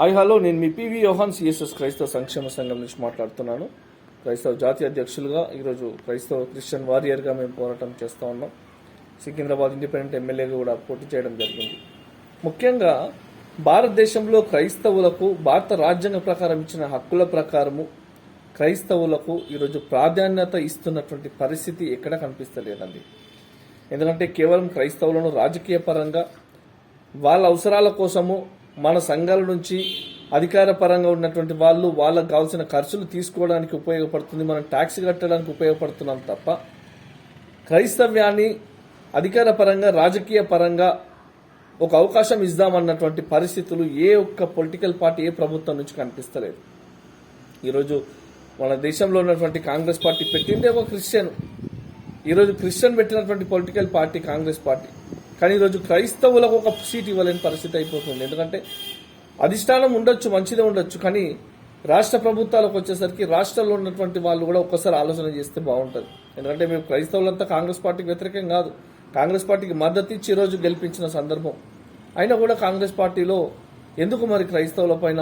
Hi hello నేను మీ PV యోహాన్స్ CSS క్రైస్తవ సంక్షేమ సంఘం నుంచి మాట్లాడుతున్నాను. క్రైస్తవ జాతీయ అధ్యక్షులుగా ఈరోజు క్రైస్తవ క్రిస్టియన్ వారియర్గా మేము పోరాటం చేస్తూ ఉన్నాం. సికింద్రాబాద్ ఇండిపెండెంట్ ఎమ్మెల్యేగా కూడా పోటీ చేయడం జరిగింది. ముఖ్యంగా భారతదేశంలో క్రైస్తవులకు భారత రాజ్యాంగ ప్రకారం ఇచ్చిన హక్కుల ప్రకారము క్రైస్తవులకు ఈరోజు ప్రాధాన్యత ఇస్తున్నటువంటి పరిస్థితి ఎక్కడ కనిపిస్తలేదండి. ఎందుకంటే కేవలం క్రైస్తవులను రాజకీయ పరంగా వాళ్ళ అవసరాల కోసము మన సంఘాల నుంచి అధికార పరంగా ఉన్నటువంటి వాళ్ళు వాళ్ళకు కావాల్సిన ఖర్చులు తీసుకోవడానికి ఉపయోగపడుతుంది మనం ట్యాక్స్ కట్టడానికి ఉపయోగపడుతున్నాం తప్ప క్రైస్తవ్యాన్ని అధికార పరంగా రాజకీయ పరంగా ఒక అవకాశం ఇద్దామన్నటువంటి పరిస్థితులు ఏ ఒక్క పొలిటికల్ పార్టీ ఏ ప్రభుత్వం నుంచి కనిపిస్తలేదు. ఈరోజు మన దేశంలో ఉన్నటువంటి కాంగ్రెస్ పార్టీ పెట్టిందే ఒక క్రిస్టియన్. ఈరోజు క్రిస్టియన్ పెట్టినటువంటి పొలిటికల్ పార్టీ కాంగ్రెస్ పార్టీ. కానీ ఈరోజు క్రైస్తవులకు ఒక సీట్ ఇవ్వలేని పరిస్థితి అయిపోతుంది. ఎందుకంటే అధిష్టానం ఉండొచ్చు మంచిదే ఉండొచ్చు కానీ రాష్ట్ర ప్రభుత్వాలకు వచ్చేసరికి రాష్ట్రంలో ఉన్నటువంటి వాళ్ళు కూడా ఒక్కసారి ఆలోచన చేస్తే బాగుంటుంది. ఎందుకంటే మేము క్రైస్తవులంతా కాంగ్రెస్ పార్టీకి వ్యతిరేకం కాదు. కాంగ్రెస్ పార్టీకి మద్దతు ఇచ్చి ఈరోజు గెలిపించిన సందర్భం. అయినా కూడా కాంగ్రెస్ పార్టీలో ఎందుకు మరి క్రైస్తవుల పైన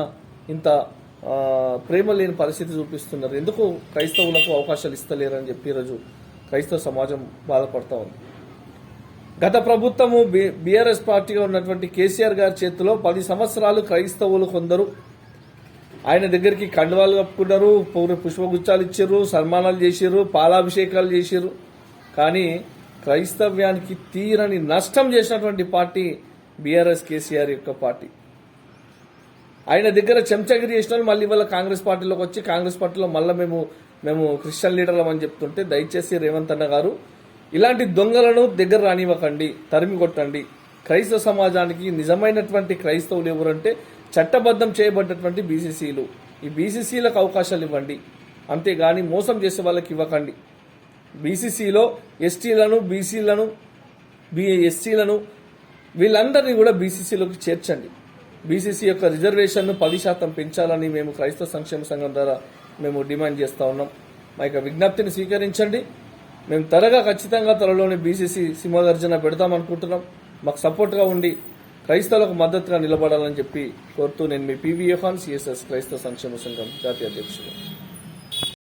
ఇంత ప్రేమ లేని పరిస్థితి చూపిస్తున్నారు? ఎందుకు క్రైస్తవులకు అవకాశాలు ఇస్తలేరని చెప్పి ఈరోజు క్రైస్తవ సమాజం బాధపడతా ఉంది. గత ప్రభుత్వము బి- బీఆర్ఎస్ పార్టీగా ఉన్నటువంటి కేసీఆర్ గారి చేతిలో పది సంవత్సరాలు క్రైస్తవులు కొందరు. ఆయన దగ్గరికి కండువాలు కప్పుకున్నారు పుష్పగుచ్చాలు ఇచ్చారు సన్మానాలు చేశారు పాలాభిషేకాలు చేశారు. కానీ క్రైస్తవ్యానికి తీరని నష్టం చేసినటువంటి పార్టీ బీఆర్ఎస్ కేసీఆర్ యొక్క పార్టీ. ఆయన దగ్గర చెంచగిరి చేసిన మళ్ళీ ఇవాళ కాంగ్రెస్ పార్టీలోకి వచ్చి కాంగ్రెస్ పార్టీలో మళ్ళీ మేము మేము క్రిస్టియన్ లీడర్లం అని చెప్తుంటే దయచేసి రేవంత్ అన్న గారు ఇలాంటి దొంగలను దగ్గర రానివ్వకండి తరిమి కొట్టండి. క్రైస్తవ సమాజానికి నిజమైనటువంటి క్రైస్తవులు ఎవరంటే చట్టబద్ధం చేయబడ్డటువంటి బీసీసీలు. ఈ బీసీసీలకు అవకాశాలు ఇవ్వండి. అంతేగాని మోసం చేసే వాళ్ళకి ఇవ్వకండి. బీసీసీలో ఎస్టీలను బీసీలను బి ఎస్సీలను వీళ్ళందరినీ కూడా బీసీసీలోకి చేర్చండి. బీసీసీ యొక్క రిజర్వేషన్ను పది శాతం పెంచాలని మేము క్రైస్తవ సంక్షేమ సంఘం ద్వారా మేము డిమాండ్ చేస్తూ ఉన్నాం. మా యొక్క విజ్ఞప్తిని స్వీకరించండి. మేము త్వరగా ఖచ్చితంగా త్వరలోనే బీసీసీ సింహగర్జన పెడతామనుకుంటున్నాం. మాకు సపోర్ట్గా ఉండి క్రైస్తవులకు మద్దతుగా నిలబడాలని చెప్పి కోరుతూ నేను మీ పీవీఎఫ్ ఆన్ సిఎస్ఎస్ క్రైస్తవ సంక్షేమ సంఘం జాతీయ అధ్యక్షుడు.